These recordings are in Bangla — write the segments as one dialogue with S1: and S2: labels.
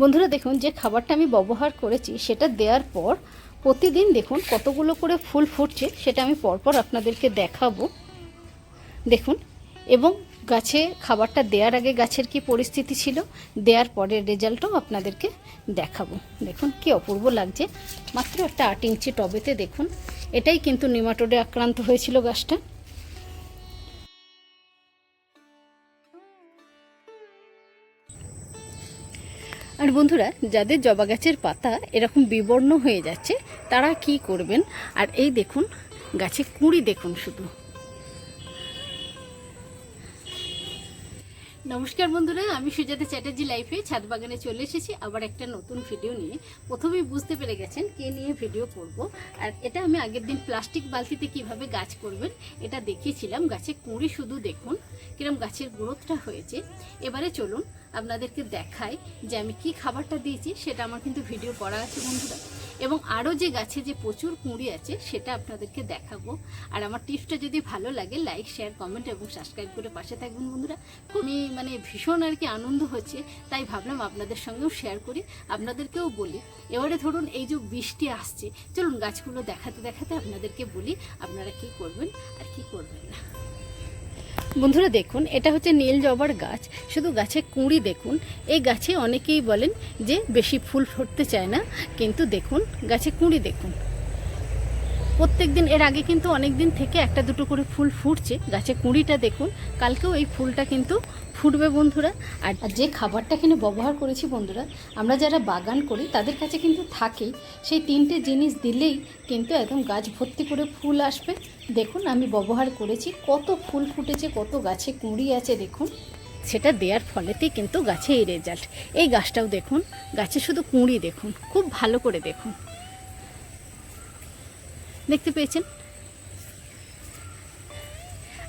S1: বন্ধুরা দেখুন, যে খাবারটা আমি ব্যবহার করেছি সেটা দেওয়ার পর প্রতিদিন দেখুন কতগুলো করে ফুল ফুটছে, সেটা আমি পরপর আপনাদেরকে দেখাবো। দেখুন, এবং গাছে খাবারটা দেওয়ার আগে গাছের কি পরিস্থিতি ছিল, দেওয়ার পরের রেজাল্টও আপনাদেরকে দেখাবো। দেখুন, কি অপূর্ব লাগছে। মাত্র একটা আট ইঞ্চি টবেতে দেখুন, এটাই কিন্তু নিমাটোডে আক্রান্ত হয়েছিল গাছটা। আর বন্ধুরা, যাদের জবা গাছের পাতা এরকম বিবর্ণ হয়ে যাচ্ছে, তারা কি করবেন? আর এই দেখুন, গাছে কুঁড়ি দেখুন শুধু। নমস্কার বন্ধুরা, আমি সুজাতা চ্যাটার্জি লাইফে ছাদ বাগানে চলে এসেছি, আবার একটা নতুন ভিডিও নিয়ে। প্রথমেই বুঝতে পেরে গেছেন কে নিয়ে ভিডিও করব। আর এটা আমি আগের দিন প্লাস্টিক বালতিতে কীভাবে গাছ করবেন, এটা দেখিয়েছিলাম। গাছে কুঁড়ি শুধু দেখুন, কিরম গাছের গ্রোথটা হয়েছে। এবারে চলুন আপনাদেরকে দেখাই যে আমি কি খাবারটা দিয়েছি, সেটা আমার কিন্তু ভিডিও করা আছে বন্ধুরা। এবং আরও যে গাছে যে প্রচুর কুঁড়ি আছে, সেটা আপনাদেরকে দেখাবো। আর আমার টিপসটা যদি ভালো লাগে, লাইক, শেয়ার, কমেন্ট এবং সাবস্ক্রাইব করে পাশে থাকবেন বন্ধুরা। খুবই মানে ভীষণ আর কি আনন্দ হচ্ছে, তাই ভাবলাম আপনাদের সঙ্গেও শেয়ার করি, আপনাদেরকেও বলি। এবারে ধরুন এই যে বৃষ্টি আসছে, চলুন গাছগুলো দেখাতে দেখাতে আপনাদেরকে বলি আপনারা কি করবেন আর কি করবেন না। বন্ধুরা দেখুন, এটা হচ্ছে নীল জবার গাছ। শুধু গাছে কুঁড়ি দেখুন, এই গাছে অনেকেই বলেন যে বেশি ফুল ফুটতে চায় না, কিন্তু দেখুন, গাছে কুঁড়ি দেখুন। প্রত্যেক দিন এর আগে কিন্তু অনেক দিন থেকে একটা দুটো করে ফুল ফুটছে। গাছে কুঁড়িটা দেখুন কালকেও এই ফুলটা কিন্তু ফুটবে বন্ধুরা। আর যে খাবারটা এখানে ব্যবহার করেছি বন্ধুরা আমরা যারা বাগান করি তাদের কাছে কিন্তু থাকেই। সেই তিনটে জিনিস দিলেই কিন্তু একদম গাছ ভর্তি করে ফুল আসবে। দেখুন আমি ব্যবহার করেছি কত ফুল ফুটেছে কত গাছে কুঁড়ি আছে দেখুন। সেটা দেওয়ার ফলেতেই কিন্তু গাছে এই রেজাল্ট এই গাছটাও দেখুন গাছে শুধু কুঁড়ি দেখুন খুব ভালো করে দেখুন। দেখতে পেয়েছেন।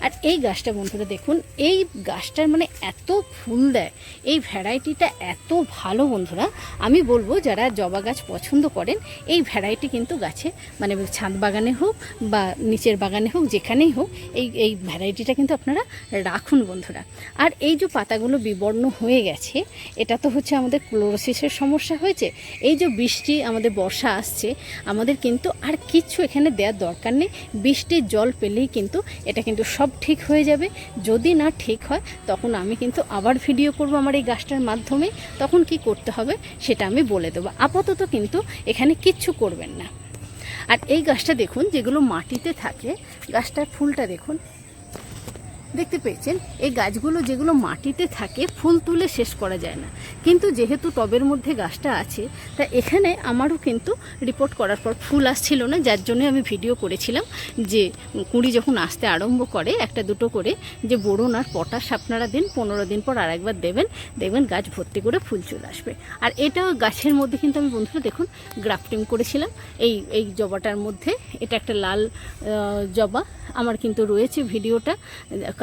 S1: আর এই গাছটা বন্ধুরা দেখুন, এই গাছটার মানে এত ফুল দেয়, এই ভ্যারাইটিটা এত ভালো বন্ধুরা। আমি বলব যারা জবা গাছ পছন্দ করেন, এই ভ্যারাইটি কিন্তু গাছে মানে ছাদ বাগানে হোক বা নিচের বাগানে হোক, যেখানেই হোক, এই এই ভ্যারাইটিটা কিন্তু আপনারা রাখুন বন্ধুরা। আর এই যে পাতাগুলো বিবর্ণ হয়ে গেছে, এটা তো হচ্ছে আমাদের ক্লোরোসিসের সমস্যা হয়েছে, এই যে বৃষ্টি, আমাদের বর্ষা আসছে, আমাদের কিন্তু আর কিচ্ছু এখানে দেওয়ার দরকার নেই, বৃষ্টির জল পেলেই কিন্তু এটা কিন্তু সব ঠিক হয়ে যাবে। যদি না ঠিক হয়, তখন আমি কিন্তু আবার ভিডিও করব আমার এই গাছটার মাধ্যমে। তখন কি করতে হবে সেটা আমি বলে দেবো। আপাতত কিন্তু এখানে কিচ্ছু করবেন না। আর এই গাছটা দেখুন, যেগুলো মাটিতে থাকে, গাছটার ফুলটা দেখুন দেখতে পেয়েছেন, এই গাছগুলো যেগুলো মাটিতে থাকে, ফুল তুলে শেষ করা যায় না। কিন্তু যেহেতু টবের মধ্যে গাছটা আছে, তা এখানে আমারও কিন্তু রিপোর্ট করার পর ফুল আসছিল না, যার জন্য আমি ভিডিও করেছিলাম যে কুঁড়ি যখন আসতে আরম্ভ করে, একটা দুটো করে, যে বোরন আর পটাশ আপনারা দিন, পনেরো দিন পর আরেকবার দেবেন, দেখবেন গাছ ভর্তি করে ফুল চলে আসবে। আর এটাও গাছের মধ্যে কিন্তু আমি বন্ধুরা দেখুন গ্রাফটিং করেছিলাম, এই এই জবাটার মধ্যে, এটা একটা লাল জবা, আমার কিন্তু রয়েছে ভিডিওটা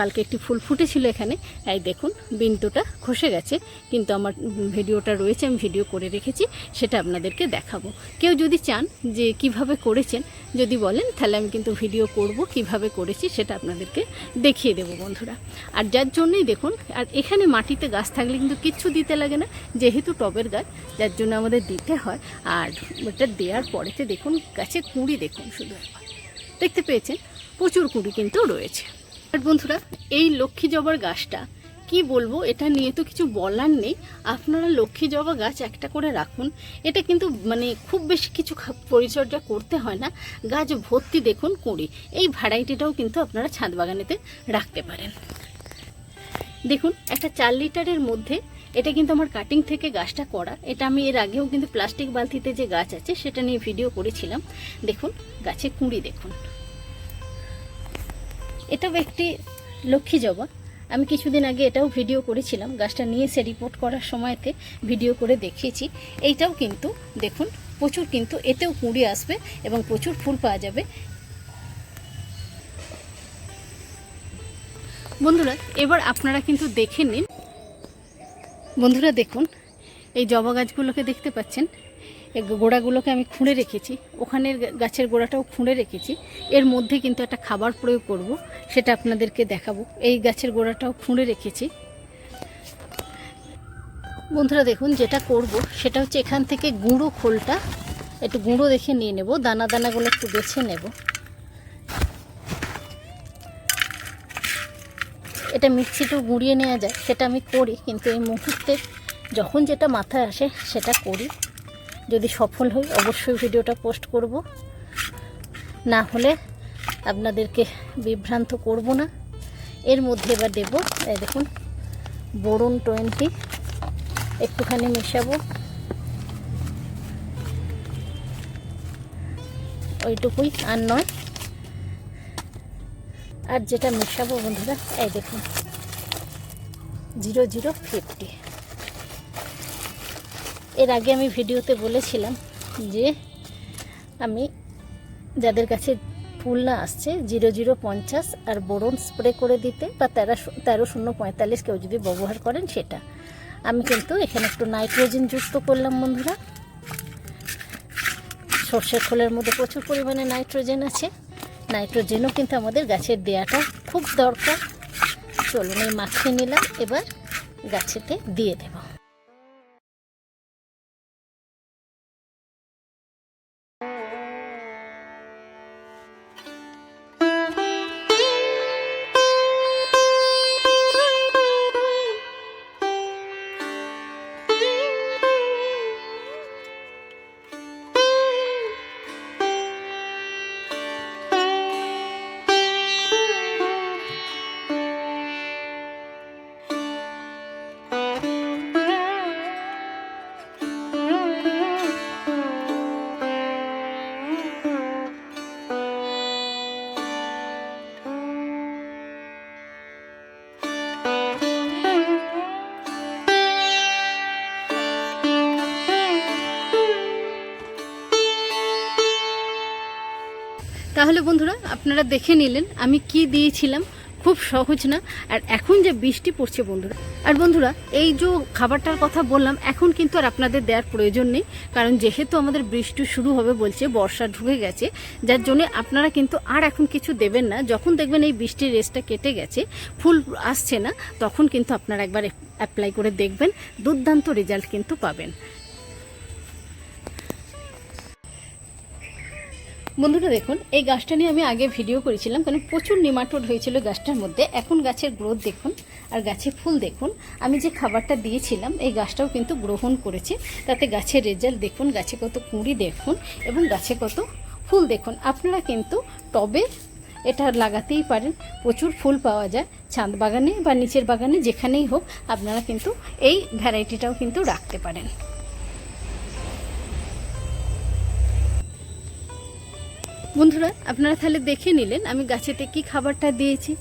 S1: কালকে একটি ফুল ফুটেছিল এখানে। এই দেখুন, বিন্দুটা খসে গেছে। কিন্তু আমার ভিডিওটা রয়েছে, আমি ভিডিও করে রেখেছি, সেটা আপনাদেরকে দেখাবো। কেউ যদি চান যে কীভাবে করেছেন, যদি বলেন, তাহলে আমি কিন্তু ভিডিও করব, কীভাবে করেছি সেটা আপনাদেরকে দেখিয়ে দেবো বন্ধুরা। আর যার জন্যই দেখুন, আর এখানে মাটিতে গাছ থাকলে কিন্তু কিচ্ছু দিতে লাগে না, যেহেতু টবের গাছ, যার জন্য আমাদের দিতে হয়। আর ওটা দেওয়ার পরেতে দেখুন, গাছে কুঁড়ি দেখুন শুধু। দেখতে পেয়েছেন, প্রচুর কুঁড়ি কিন্তু রয়েছে। বন্ধুরা, এই লক্ষ্মী জবার গাছটা, কি বলব, এটা নিয়ে তো কিছু বলার নেই। আপনারা লক্ষ্মী জবা গাছ একটা করে রাখুন। এটা কিন্তু মানে খুব বেশি কিছু পরিচর্যা করতে হয় না। গাছ ভর্তি দেখুন, কুঁড়ি। এই ভ্যারাইটিটাও কিন্তু আপনারা ছাদ বাগানেতে রাখতে পারেন। দেখুন, একটা চার লিটারের মধ্যে, এটা কিন্তু আমার কাটিং থেকে গাছটা করা। এটা আমি এর আগেও কিন্তু প্লাস্টিক বালতিতে যে গাছ আছে, সেটা নিয়ে ভিডিও করেছিলাম। দেখুন, গাছে কুঁড়ি দেখুন। এটাও একটি লক্ষ্মী জবা। আমি কিছুদিন আগে এটাও ভিডিও করেছিলাম। গাছটা নিয়ে এসে রিপোর্ট করার সময়তে ভিডিও করে দেখিয়েছি। এইটাও কিন্তু দেখুন, প্রচুর কিন্তু এতেও কুঁড়ি আসবে এবং প্রচুর ফুল পাওয়া যাবে। বন্ধুরা, এবার আপনারা কিন্তু দেখে নিন। বন্ধুরা দেখুন, এই জবা গাছগুলোকে দেখতে পাচ্ছেন। গোড়াগুলোকে আমি খুঁড়ে রেখেছি। ওখানের গাছের গোড়াটাও খুঁড়ে রেখেছি। এর মধ্যে কিন্তু একটা খাবার প্রয়োগ করব, সেটা আপনাদেরকে দেখাবো। এই গাছের গোড়াটাও খুঁড়ে রেখেছি। বন্ধুরা দেখুন, যেটা করব, সেটা হচ্ছে এখান থেকে গুঁড়ো খোলটা, একটু গুঁড়ো দেখে নিয়ে নেব। দানা দানাগুলো একটু বেছে নেব। এটা মিক্সিতেও গুঁড়িয়ে নেওয়া যায়, সেটা আমি করি, কিন্তু এই মুহূর্তে যখন যেটা মাথায় আসে, সেটা করি। যদি সফল হই, অবশ্যই ভিডিওটা পোস্ট করব। না হলে আপনাদেরকে বিভ্রান্ত করব না। এর মধ্যে এবার দেব দেখুন বোরন টোয়েন্টি। একটুখানি মেশাবো। ওইটুকুই, আর নয়। আর যেটা মেশাবো বন্ধুরা, এই দেখুন, জিরো জিরো ফিফটি। এর আগে আমি ভিডিওতে বলেছিলাম যে আমি যাদের কাছে ফুল না আসছে, জিরো জিরো পঞ্চাশ আর বোরন স্প্রে করে দিতে বা তেরো তেরো শূন্য পঁয়তাল্লিশ কেউ যদি ব্যবহার করেন সেটা। আমি কিন্তু এখানে একটু নাইট্রোজেন যুক্ত করলাম বন্ধুরা। সর্ষের খোলের মধ্যে প্রচুর পরিমাণে নাইট্রোজেন আছে। নাইট্রোজেনও কিন্তু আমাদের গাছের দেওয়াটা খুব দরকার। চলুন এই মাখিয়ে নিলাম, এবার গাছেতে দিয়ে দেব। তাহলে বন্ধুরা, আপনারা দেখে নিলেন আমি কি দিয়েছিলাম। খুব সহজ না, আর এখন যে বৃষ্টি পড়ছে বন্ধুরা। আর বন্ধুরা, এই যে খাবারটার কথা বললাম, এখন কিন্তু আর আপনাদের দেওয়ার প্রয়োজন নেই, কারণ যেহেতু আমাদের বৃষ্টি শুরু হবে বলছে, বর্ষা ঢুকে গেছে, যার জন্য আপনারা কিন্তু আর এখন কিছু দেবেন না। যখন দেখবেন এই বৃষ্টির রেসটা কেটে গেছে, ফুল আসছে না, তখন কিন্তু আপনারা একবার অ্যাপ্লাই করে দেখবেন, দুর্দান্ত রেজাল্ট কিন্তু পাবেন। বন্ধুরা দেখুন, এই গাছটা নিয়ে আমি আগে ভিডিও করেছিলাম, কারণ প্রচুর নিমাটোড হয়েছিল গাছটার মধ্যে। এখন গাছের গ্রোথ দেখুন, আর গাছে ফুল দেখুন। আমি যে খাবারটা দিয়েছিলাম, এই গাছটাও কিন্তু গ্রহণ করেছে। তাতে গাছের রেজাল্ট দেখুন, গাছে কত কুঁড়ি দেখুন, এবং গাছে কত ফুল দেখুন। আপনারা কিন্তু টবে এটা লাগাতেই পারেন। প্রচুর ফুল পাওয়া যায়। ছাদ বাগানে বা নিচের বাগানে যেখানেই হোক, আপনারা কিন্তু এই ভ্যারাইটিটাও কিন্তু রাখতে পারেন। বন্ধুরা আপনারা তাহলে দেখে নিলেন আমি গাছেতে কি খাবারটা দিয়েছি।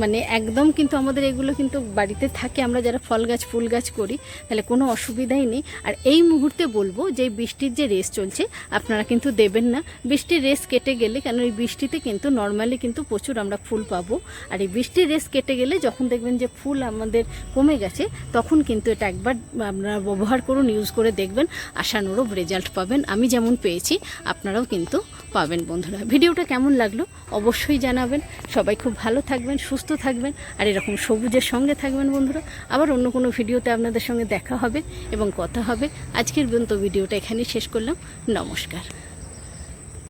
S1: মানে একদম কিন্তু আমাদের এগুলো কিন্তু বাড়িতে থাকে, আমরা যারা ফল গাছ, ফুল গাছ করি, তাহলে কোনো অসুবিধাই নেই। আর এই মুহূর্তে বলব যে বৃষ্টির যে রেস চলছে, আপনারা কিন্তু দেবেন না। বৃষ্টির রেস কেটে গেলে কেন এই বৃষ্টিতে কিন্তু নর্মালি কিন্তু প্রচুর আমরা ফুল পাবো। আর এই বৃষ্টির রেস কেটে গেলে যখন দেখবেন যে ফুল আমাদের কমে গেছে, তখন কিন্তু এটা একবার আপনারা ব্যবহার করুন ইউজ করে দেখবেন, আশানুরূপ রেজাল্ট পাবেন। আমি যেমন পেয়েছি, আপনারাও কিন্তু পাবেন বন্ধুরা। ভিডিওটা কেমন লাগল? অবশ্যই জানাবেন। সবাই খুব ভালো থাকবেন সুস্থ থাকবেন আর এরকম সবুজের সঙ্গে থাকবেন বন্ধুরা। আবার অন্য কোনো ভিডিওতে আপনাদের সঙ্গে দেখা হবে এবং কথা হবে। আজকের পর্যন্ত ভিডিওটা এখানেই শেষ করলাম। নমস্কার।